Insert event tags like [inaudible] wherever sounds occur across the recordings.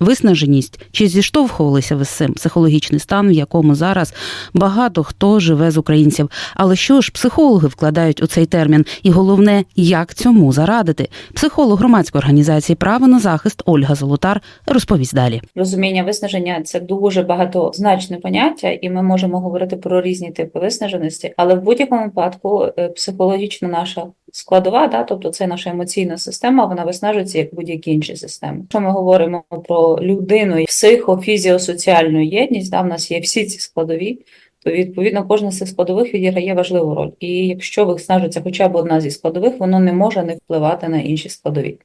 Виснаженість чи зіштовхувалися ви з цим психологічний стан, в якому зараз багато хто живе з українців. Але що ж психологи вкладають у цей термін? І головне, як цьому зарадити? Психолог громадської організації Право на захист Ольга Золотар розповість далі. Розуміння виснаження це дуже багатозначне поняття, і ми можемо говорити про різні типи виснаженості, але в будь-якому випадку е, психологічна наша складова, да, тобто це наша емоційна система, вона виснажується як будь-які інші системи. Якщо ми говоримо про людину психофізіосоціальну єдність, да, в нас є всі ці складові. То відповідно кожна з цих складових відіграє важливу роль. І якщо виснажується хоча б одна зі складових, воно не може не впливати на інші складові.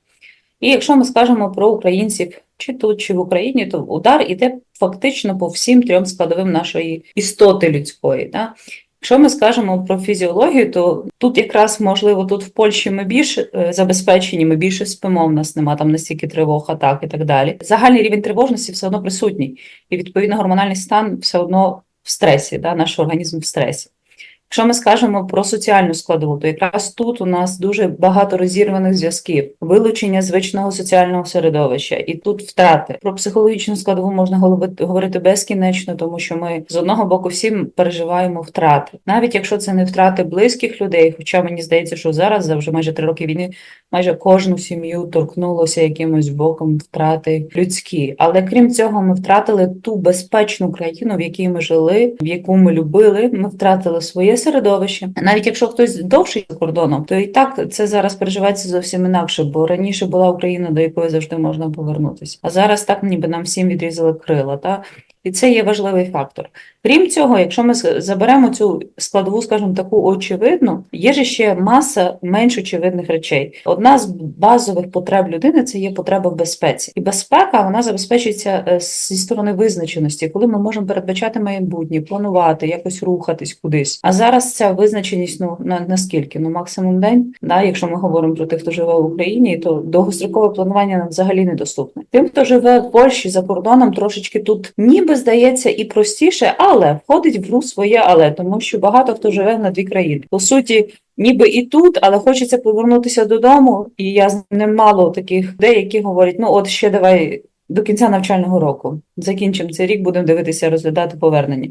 І якщо ми скажемо про українців чи тут, чи в Україні, то удар іде фактично по всім трьом складовим нашої істоти людської. Да? Якщо ми скажемо про фізіологію, то тут якраз можливо тут в Польщі ми більш е, забезпечені, ми більше спимо, в нас нема там настільки тривог, атак і так далі. Загальний рівень тривожності все одно присутній, і відповідно гормональний стан все одно в стресі, да, наш організм в стресі. Якщо ми скажемо про соціальну складову, то якраз тут у нас дуже багато розірваних зв'язків, вилучення звичного соціального середовища, і тут втрати. Про психологічну складову можна говорити безкінечно, тому що ми з одного боку всім переживаємо втрати, навіть якщо це не втрати близьких людей. Хоча мені здається, що зараз за вже майже три роки війни майже кожну сім'ю торкнулося якимось боком втрати людські. Але крім цього, ми втратили ту безпечну країну, в якій ми жили, в яку ми любили. Ми втратили своє середовище. Навіть якщо хтось довший за кордоном, то і так це зараз переживається зовсім інакше, бо раніше була Україна, до якої завжди можна повернутися. А зараз так ніби нам всім відрізали крила. Та і це є важливий фактор. Крім цього, якщо ми заберемо цю складову, скажімо, таку очевидну, є ж ще маса менш очевидних речей. Одна з базових потреб людини це є потреба в безпеці, і безпека вона забезпечується е, зі сторони визначеності, коли ми можемо передбачати майбутнє, планувати, якось рухатись кудись. А зараз ця визначеність ну на наскільки? Ну максимум день. Да, якщо ми говоримо про тих, хто живе в Україні, то довгострокове планування нам взагалі недоступне. Тим, хто живе в Польщі за кордоном, трошечки тут ніби здається і простіше, але входить в гру своє, але тому що багато хто живе на дві країни. По суті, ніби і тут, але хочеться повернутися додому. І я з ним мало таких людей, які говорять: ну от ще давай до кінця навчального року закінчимо цей рік, будемо дивитися, розглядати повернення.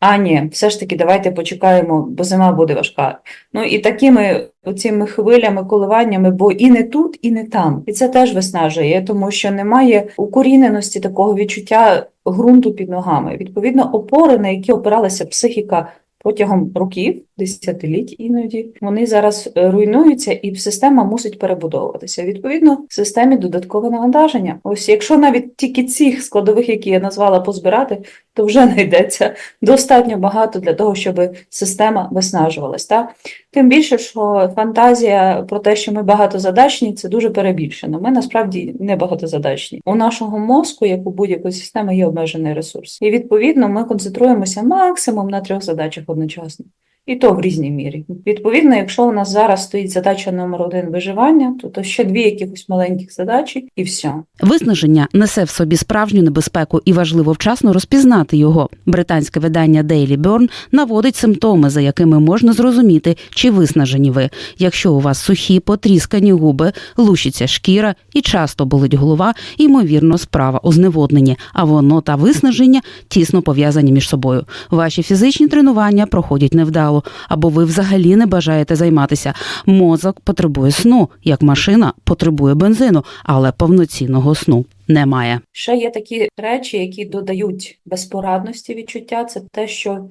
А ні, все ж таки, давайте почекаємо, бо зима буде важка. Ну і такими оціми хвилями, коливаннями, бо і не тут, і не там. І це теж виснажує, тому що немає укоріненості такого відчуття ґрунту під ногами. Відповідно, опори, на які опиралася психіка протягом років, десятиліть іноді, вони зараз е, руйнуються, і система мусить перебудовуватися. Відповідно, в системі додаткове навантаження. Ось якщо навіть тільки цих складових, які я назвала, позбирати, то вже [laughs] знайдеться достатньо багато для того, щоб система виснажувалась. Так? Тим більше, що фантазія про те, що ми багатозадачні, це дуже перебільшено. Ми насправді не багатозадачні. У нашого мозку, як у будь-якої системи, є обмежений ресурс. І відповідно ми концентруємося максимум на трьох задачах одночасно. І то в різній мірі. Відповідно, якщо у нас зараз стоїть задача номер один виживання, то, то ще дві якихось маленьких задачі, і все. Виснаження несе в собі справжню небезпеку і важливо вчасно розпізнати його. Британське видання Daily Burn наводить симптоми, за якими можна зрозуміти, чи виснажені ви. Якщо у вас сухі, потріскані губи, лущиться шкіра і часто болить голова, ймовірно, справа у зневодненні, а воно та виснаження тісно пов'язані між собою. Ваші фізичні тренування проходять невдало матеріалу, або ви взагалі не бажаєте займатися. Мозок потребує сну, як машина потребує бензину, але повноцінного сну. Немає. Ще є такі речі, які додають безпорадності відчуття. Це те, що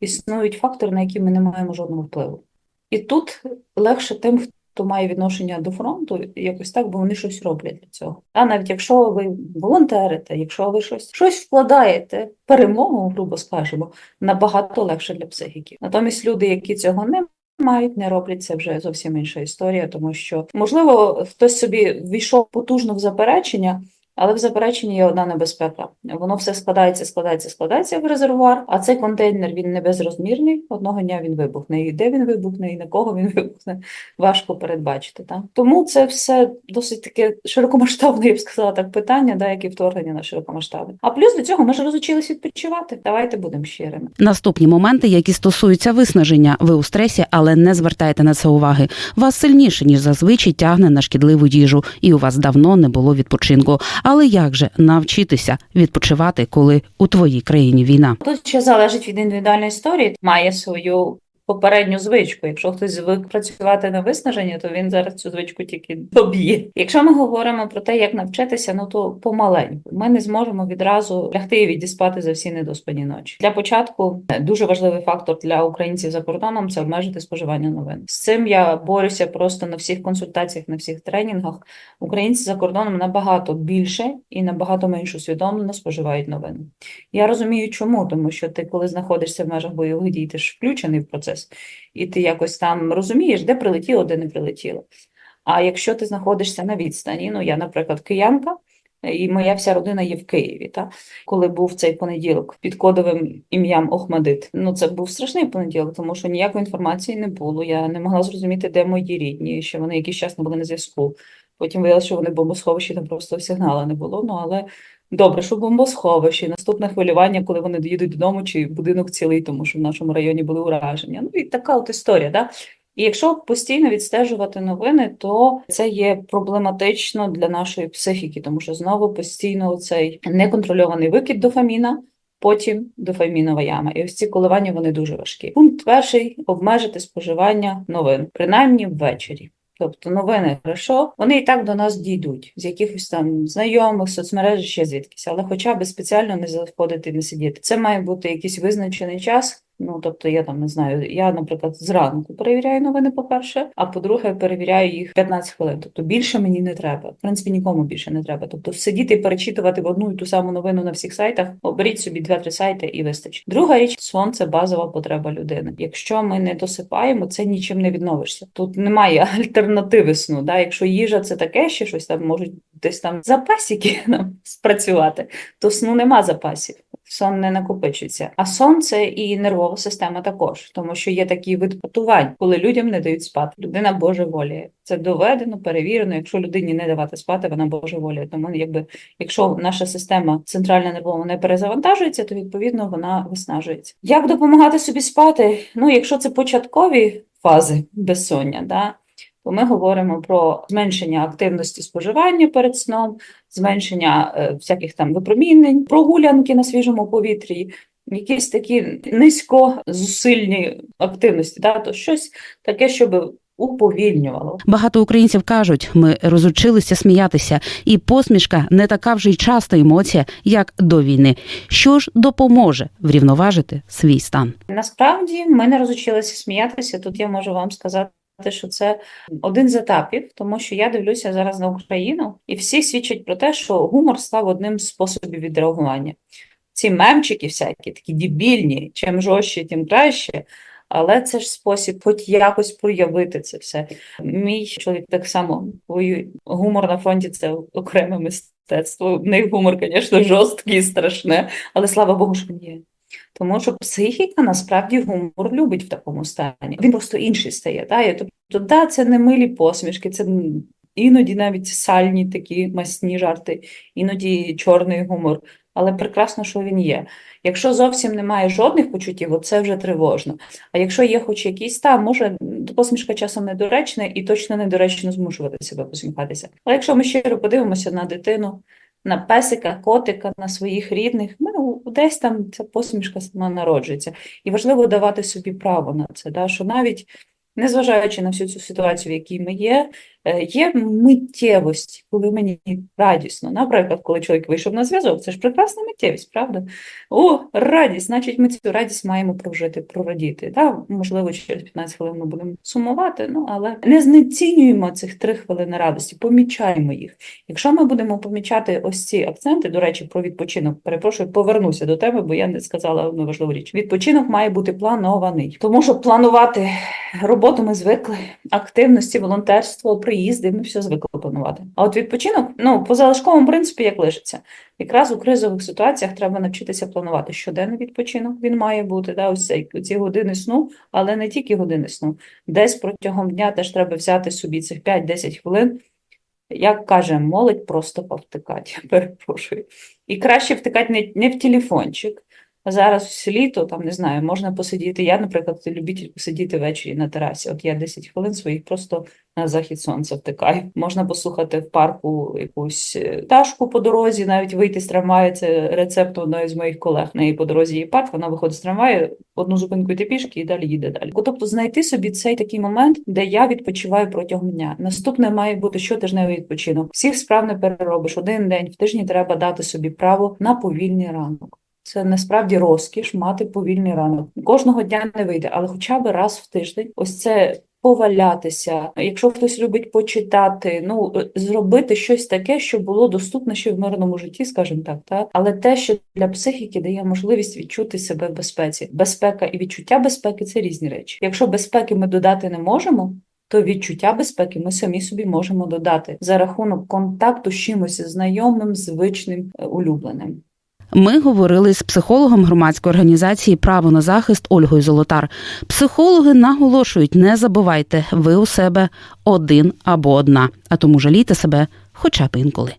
існують фактори, на які ми не маємо жодного впливу. І тут легше тим, хто має відношення до фронту, якось так, бо вони щось роблять для цього. А навіть якщо ви волонтерите, якщо ви щось щось вкладаєте, перемогу, грубо скажемо, набагато легше для психіки. Натомість люди, які цього не мають, не роблять це вже зовсім інша історія, тому що можливо хтось собі війшов потужно в заперечення. Але в запереченні є одна небезпека. Воно все складається, складається, складається в резервуар, а цей контейнер він не безрозмірний. Одного дня він вибухне. І де він вибухне, і на кого він [laughs] вибухне, важко передбачити. Так? Тому це все досить таке широкомасштабне, я б сказала так, питання, да, які вторгнення на широкомасштабне. А плюс до цього ми ж розучились відпочивати. Давайте будемо щирими. Наступні моменти, які стосуються виснаження, ви у стресі, але не звертайте на це уваги. Вас сильніше ніж зазвичай тягне на шкідливу їжу, і у вас давно не було відпочинку Але як же навчитися відпочивати, коли у твоїй країні війна? Тут ще залежить від індивідуальної історії, має свою попередню звичку. Якщо хтось звик працювати на виснаження, то він зараз цю звичку тільки доб'є. Якщо ми говоримо про те, як навчитися, ну то помаленьку. Ми не зможемо відразу лягти і відіспати за всі недоспані ночі. Для початку е, дуже важливий фактор для українців за кордоном це обмежити споживання новин. З цим я борюся просто на всіх консультаціях, на всіх тренінгах. Українці за кордоном набагато більше і набагато менш усвідомлено споживають новини. Я розумію, чому, тому що ти, коли знаходишся в межах бойових дій, ти ж включений в процес, і ти якось там розумієш, де прилетіло, де не прилетіло. А якщо ти знаходишся на відстані, ну я, наприклад, киянка, і моя вся родина є в Києві. Та? Коли був цей понеділок під кодовим ім'ям Охмадит, ну це був страшний понеділок, тому що ніякої інформації не було. Я не могла зрозуміти, де мої рідні, що вони якийсь час не були на зв'язку. Потім виявилося, що вони в бомбосховищі, там просто сигнала не було. Ну але добре, що в бомбосховищі. Наступне хвилювання, коли вони доїдуть додому, чи будинок цілий, тому що в нашому районі були ураження. Ну і така от історія. Да? І якщо постійно відстежувати новини, то це є проблематично для нашої психіки, тому що знову постійно цей неконтрольований викид дофаміна. Потім дофамінова яма. І ось ці коливання вони дуже важкі. Пункт перший обмежити споживання новин, принаймні ввечері. Тобто новини хорошо, вони і так до нас дійдуть з якихось там знайомих, соцмереж, ще звідкись, але хоча б спеціально не заходити, не сидіти. Це має бути якийсь визначений час. Ну, тобто, я там не знаю, я, наприклад, зранку перевіряю новини, по-перше, а по-друге, перевіряю їх 15 хвилин. Тобто більше мені не треба. В принципі, нікому більше не треба. Тобто, сидіти перечитувати в одну і ту саму новину на всіх сайтах, оберіть собі 2-3 сайти і вистачить. Друга річ, сон це базова потреба людини. Якщо ми не досипаємо, це нічим не відновишся. Тут немає [laughs] альтернативи сну. Да? Якщо їжа це таке, ще щось там можуть десь там запасики [laughs] нам спрацювати, то сну нема запасів. Сон не накопичується. А сон це і нервова система також, тому що є такий вид потувань, коли людям не дають спати. Людина божеволіє. Це доведено, перевірено. Якщо людині не давати спати, вона божеволіє. Тому, якби якщо наша система центральна нервова не перезавантажується, то відповідно вона виснажується. Як допомагати собі спати? Ну, якщо це початкові фази безсоння, да. Ми говоримо про зменшення активності споживання перед сном, зменшення е, всяких там випромінень, прогулянки на свіжому повітрі, якісь такі низькозусильні активності, да? то щось таке, щоб уповільнювало. Багато українців кажуть, ми розучилися сміятися, і посмішка не така вже й часта емоція, як до війни. Що ж допоможе врівноважити свій стан? Насправді ми не розучилися сміятися. Тут я можу вам сказати. Що це один з етапів, тому що я дивлюся зараз на Україну, і всі свідчать про те, що гумор став одним з способів відреагування. Ці мемчики всякі, такі дебільні, чим жорстче, тим краще. Але це ж спосіб хоч якось проявити це все. Мій чоловік так само. Гумор на фронті це окреме мистецтво. В них гумор, звісно, жорсткий і страшне, але слава Богу, що є. Тому що психіка насправді гумор любить в такому стані. Він просто інший стає. І Тобто, да, це не милі посмішки, це іноді навіть сальні такі масні жарти, іноді чорний гумор. Але прекрасно, що він є. Якщо зовсім немає жодних почуттів, це вже тривожно. А якщо є хоч якісь, та може посмішка часом недоречна і точно недоречно змушувати себе посміхатися. Але якщо ми щиро подивимося на дитину, на песика, котика, на своїх рідних, ну, десь там ця посмішка сама народжується. І важливо давати собі право на це, да, що навіть незважаючи на всю цю ситуацію, в якій ми є, є миттєвості, коли мені радісно. Наприклад, коли чоловік вийшов на зв'язок, це ж прекрасна миттєвість, правда? О, радість, значить, ми цю радість маємо прожити, прорадіти. Да? Можливо, через 15 хвилин ми будемо сумувати, ну але не знецінюємо цих три хвилини радості, помічаємо їх. Якщо ми будемо помічати ось ці акценти, до речі, про відпочинок, перепрошую, повернуся до теми, бо я не сказала одну важливу річ. Відпочинок має бути планований, тому що планувати роботу ми звикли, активності, волонтерство, приїзди, ми все звикли планувати. А от відпочинок, ну, по залишковому принципі, як лишиться. Якраз у кризових ситуаціях треба навчитися планувати щоденний відпочинок. Він має бути да, ось цей ці години сну, але не тільки години сну. Десь протягом дня теж треба взяти собі цих 5-10 хвилин. Як каже молодь, просто повтикати, [laughs] перепрошую. І краще втикати не, не в телефончик, Зараз літо, там не знаю, можна посидіти. Я, наприклад, любитель посидіти ввечері на терасі. От я 10 хвилин своїх просто на захід сонця втикаю. Можна послухати в парку якусь е, пташку по дорозі, навіть вийти з трамваю. Це рецепт одної з моїх колег. В неї по дорозі є парк, вона виходить з трамваю, одну зупинку йде пішки і далі їде далі. Тобто знайти собі цей такий момент, де я відпочиваю протягом дня. Наступне має бути щотижневий відпочинок. Всіх справ не переробиш. Один день в тижні треба дати собі право на повільний ранок. Це насправді розкіш мати повільний ранок. Кожного дня не вийде, але хоча б раз в тиждень ось це повалятися. Якщо хтось любить почитати, ну е, зробити щось таке, що було доступне ще в мирному житті, скажімо так, та але те, що для психіки дає можливість відчути себе в безпеці. Безпека і відчуття безпеки це різні речі. Якщо безпеки ми додати не можемо. То відчуття безпеки ми самі собі можемо додати за рахунок контакту з чимось знайомим, звичним, е, улюбленим. Ми говорили з психологом громадської організації Право на захист Ольгою Золотар. Психологи наголошують: не забувайте, ви у себе один або одна, а тому жалійте себе хоча б інколи.